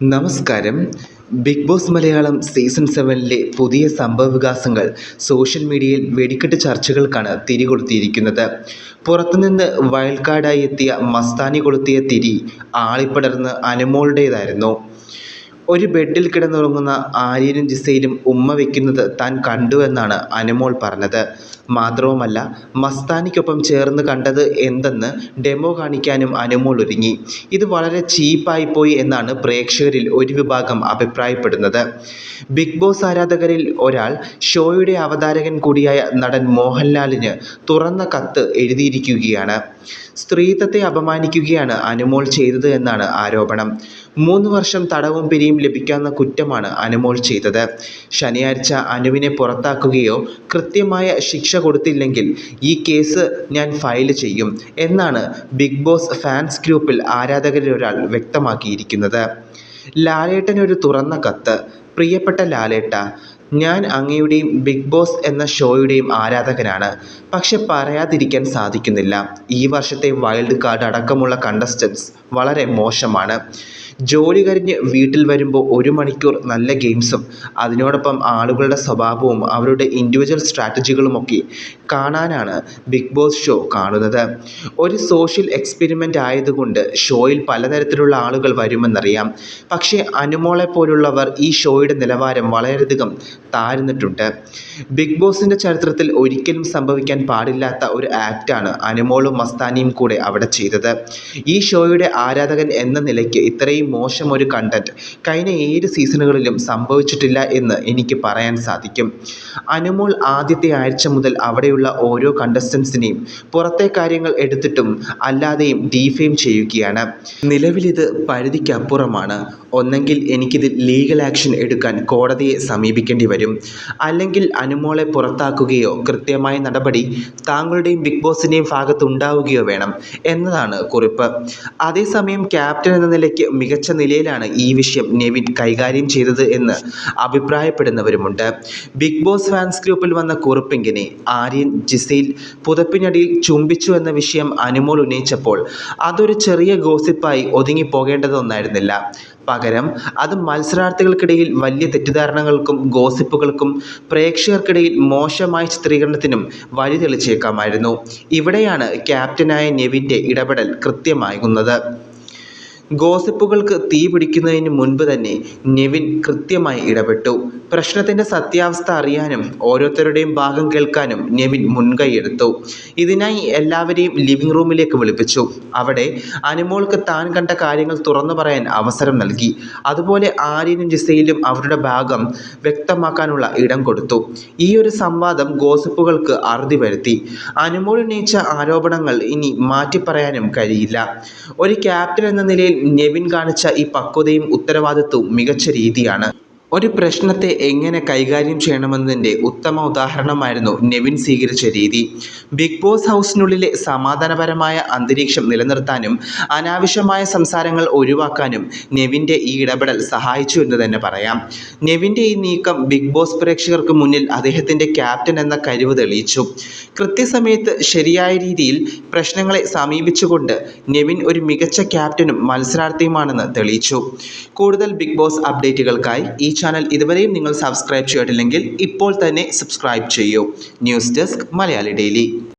നമസ്കാരം. Big Boss Malayalam season സെവനിലെ പുതിയ സംഭവവികാസങ്ങൾ സോഷ്യൽ മീഡിയയിൽ വെടിക്കെട്ട് ചർച്ചകൾക്കാണ് തിരികൊളുത്തിയിരിക്കുന്നത് പുറത്തുനിന്ന് വൈൽഡ് എത്തിയ മസ്താനി കൊളുത്തിയ തിരി ആളിപ്പടർന്ന് അനുമോളുടേതായിരുന്നു. ഒരു ബെഡിൽ കിടന്നുറങ്ങുന്ന ആര്യനും ജിസയിലും ഉമ്മ വയ്ക്കുന്നത് താൻ കണ്ടുവെന്നാണ് അനുമോൾ പറഞ്ഞത്. മാത്രവുമല്ല മസ്താനിക്കൊപ്പം ചേർന്ന് കണ്ടത് എന്തെന്ന് ഡെമോ കാണിക്കാനും അനുമോൾ ഒരുങ്ങി. ഇത് വളരെ ചീപ്പായി പോയി എന്നാണ് പ്രേക്ഷകരിൽ ഒരു വിഭാഗം അഭിപ്രായപ്പെടുന്നത്. ബിഗ് ബോസ് ആരാധകരിൽ ഒരാൾ ഷോയുടെ അവതാരകൻ കൂടിയായ നടൻ മോഹൻലാലിന് തുറന്ന കത്ത് എഴുതിയിരിക്കുകയാണ്. സ്ത്രീത്വത്തെ അപമാനിക്കുകയാണ് അനുമോൾ ചെയ്തത് എന്നാണ് ആരോപണം. മൂന്ന് വർഷം തടവും പിരിയും ലഭിക്കാവുന്ന കുറ്റമാണ് അനുമോൾ ചെയ്തത്. ശനിയാഴ്ച അനുവിനെ പുറത്താക്കുകയോ കൃത്യമായ ശിക്ഷ കൊടുത്തില്ലെങ്കിൽ ഈ കേസ് ഞാൻ ഫയൽ ചെയ്യും എന്നാണ് ബിഗ് ബോസ് ഫാൻസ് ഗ്രൂപ്പിൽ ആരാധകരിൽ ഒരാൾ വ്യക്തമാക്കിയിരിക്കുന്നത്. ലാലേട്ടനൊരു തുറന്ന കത്ത്. പ്രിയപ്പെട്ട ലാലേട്ട ഞാൻ അങ്ങയുടെയും ബിഗ് ബോസ് എന്ന ഷോയുടെയും ആരാധകനാണ്. പക്ഷെ പറയാതിരിക്കാൻ സാധിക്കുന്നില്ല. ഈ വർഷത്തെ വൈൽഡ് കാർഡ് അടക്കമുള്ള കണ്ടസ്റ്റൻസ് വളരെ മോശമാണ്. ജോലി കഴിഞ്ഞ് വീട്ടിൽ വരുമ്പോൾ ഒരു മണിക്കൂർ നല്ല ഗെയിംസും അതിനോടൊപ്പം ആളുകളുടെ സ്വഭാവവും അവരുടെ ഇൻഡിവിജ്വൽ സ്ട്രാറ്റജികളുമൊക്കെ കാണാനാണ് ബിഗ് ബോസ് ഷോ കാണുന്നത്. ഒരു സോഷ്യൽ എക്സ്പെരിമെന്റ് ആയതുകൊണ്ട് ഷോയിൽ പലതരത്തിലുള്ള ആളുകൾ വരുമെന്നറിയാം. പക്ഷേ അനുമോളെ പോലുള്ളവർ ഈ ഷോയുടെ നിലവാരം വളരെയധികം താഴ്ന്നിട്ടുണ്ട്. ബിഗ് ബോസിന്റെ ചരിത്രത്തിൽ ഒരിക്കലും സംഭവിക്കാൻ പാടില്ലാത്ത ഒരു ആക്റ്റാണ് അനുമോളും മസ്താനിയും കൂടെ അവിടെ ചെയ്തത്. ഈ ഷോയുടെ ആരാധകൻ എന്ന നിലയ്ക്ക് ഇത്രയും മോശം ഒരു കണ്ടന്റ് കഴിഞ്ഞ ഏഴ് സീസണുകളിലും സംഭവിച്ചിട്ടില്ല എന്ന് എനിക്ക് പറയാൻ സാധിക്കും. അനുമോൾ ആദ്യത്തെ ആഴ്ച മുതൽ അവിടെയുള്ള ഓരോ കണ്ടസ്റ്റൻസിനെയും പുറത്തെ കാര്യങ്ങൾ എടുത്തിട്ടും അല്ലാതെയും ഡീഫെയിം ചെയ്യുകയാണ്. നിലവിലിത് പരിധിക്കപ്പുറമാണ്. ഒന്നെങ്കിൽ എനിക്കിത് ലീഗൽ ആക്ഷൻ എടുക്കാൻ കോടതിയെ സമീപിക്കേണ്ടി വരും. അല്ലെങ്കിൽ അനുമോളെ പുറത്താക്കുകയോ കൃത്യമായ നടപടി താങ്കളുടെയും ബിഗ് ബോസിന്റെയും ഭാഗത്തുണ്ടാവുകയോ വേണം എന്നതാണ് കുറിപ്പ്. അതേസമയം ക്യാപ്റ്റൻ എന്ന നിലയ്ക്ക് മികച്ച നിലയിലാണ് ഈ വിഷയം നെവിൻ കൈകാര്യം ചെയ്തത് എന്ന് അഭിപ്രായപ്പെടുന്നവരുമുണ്ട്. ബിഗ് ബോസ് ഫാൻസ് ഗ്രൂപ്പിൽ വന്ന കുറിപ്പിങ്ങനെ ആര്യൻ ജിസയിൽ പുതപ്പിനടിയിൽ ചുംബിച്ചു എന്ന വിഷയം അനുമോൾ ഉന്നയിച്ചപ്പോൾ അതൊരു ചെറിയ ഗോസിപ്പായി ഒതുങ്ങിപ്പോകേണ്ടതൊന്നായിരുന്നില്ല. പകരം അത് മത്സരാർത്ഥികൾക്കിടയിൽ വലിയ തെറ്റിദ്ധാരണകൾക്കും ഗോസിപ്പുകൾക്കും പ്രേക്ഷകർക്കിടയിൽ മോശമായ ചിത്രീകരണത്തിനും വഴി തെളിച്ചേക്കാമായിരുന്നു. ഇവിടെയാണ് ക്യാപ്റ്റനായ നെവിന്റെ ഇടപെടൽ കൃത്യമാകുന്നത്. ഗോസിപ്പുകൾക്ക് തീ പിടിക്കുന്നതിന് മുൻപ് തന്നെ നെവിൻ കൃത്യമായി ഇടപെട്ടു. പ്രശ്നത്തിന്റെ സത്യാവസ്ഥ അറിയാനും ഓരോരുത്തരുടെയും ഭാഗം കേൾക്കാനും നെവിൻ മുൻകൈയെടുത്തു ഇതിനായി എല്ലാവരെയും ലിവിംഗ് റൂമിലേക്ക് വിളിപ്പിച്ചു. അവിടെ അനുമോൾക്ക് താൻ കണ്ട കാര്യങ്ങൾ തുറന്നു പറയാൻ അവസരം നൽകി. അതുപോലെ ആര്യനും ജിസയിലും അവരുടെ ഭാഗം വ്യക്തമാക്കാനുള്ള ഇടം കൊടുത്തു. ഈ ഒരു സംവാദം ഗോസിപ്പുകൾക്ക് അറുതി വരുത്തി. അനുമോൾ ഉന്നയിച്ച ആരോപണങ്ങൾ ഇനി മാറ്റി പറയാനും കഴിയില്ല. ഒരു ക്യാപ്റ്റൻ എന്ന നിലയിൽ നെവിൻ കാണിച്ച ഈ പക്വതയും ഉത്തരവാദിത്വവും മികച്ച രീതിയാണ്. ഒരു പ്രശ്നത്തെ എങ്ങനെ കൈകാര്യം ചെയ്യണമെന്നതിന്റെ ഉത്തമ ഉദാഹരണമായിരുന്നു നെവിൻ സ്വീകരിച്ച രീതി. ബിഗ് ബോസ് ഹൗസിനുള്ളിലെ സമാധാനപരമായ അന്തരീക്ഷം നിലനിർത്താനും അനാവശ്യമായ സംസാരങ്ങൾ ഒഴിവാക്കാനും നെവിന്റെ ഈ ഇടപെടൽ സഹായിച്ചു എന്ന് തന്നെ പറയാം. നെവിന്റെ ഈ നീക്കം ബിഗ് ബോസ് പ്രേക്ഷകർക്ക് മുന്നിൽ അദ്ദേഹത്തിന്റെ ക്യാപ്റ്റൻ എന്ന കഴിവ് തെളിയിച്ചു. കൃത്യസമയത്ത് ശരിയായ രീതിയിൽ പ്രശ്നങ്ങളെ സമീപിച്ചുകൊണ്ട് നെവിൻ ഒരു മികച്ച ക്യാപ്റ്റനും മത്സരാർത്ഥിയുമാണെന്ന് തെളിയിച്ചു. കൂടുതൽ ബിഗ് ബോസ് അപ്ഡേറ്റുകൾക്കായി ഈ ചാനൽ ഇതുവരെയും നിങ്ങൾ സബ്സ്ക്രൈബ് ചെയ്തിട്ടില്ലെങ്കിൽ ഇപ്പോൾ തന്നെ സബ്സ്ക്രൈബ് ചെയ്യൂ. News desk Malayali daily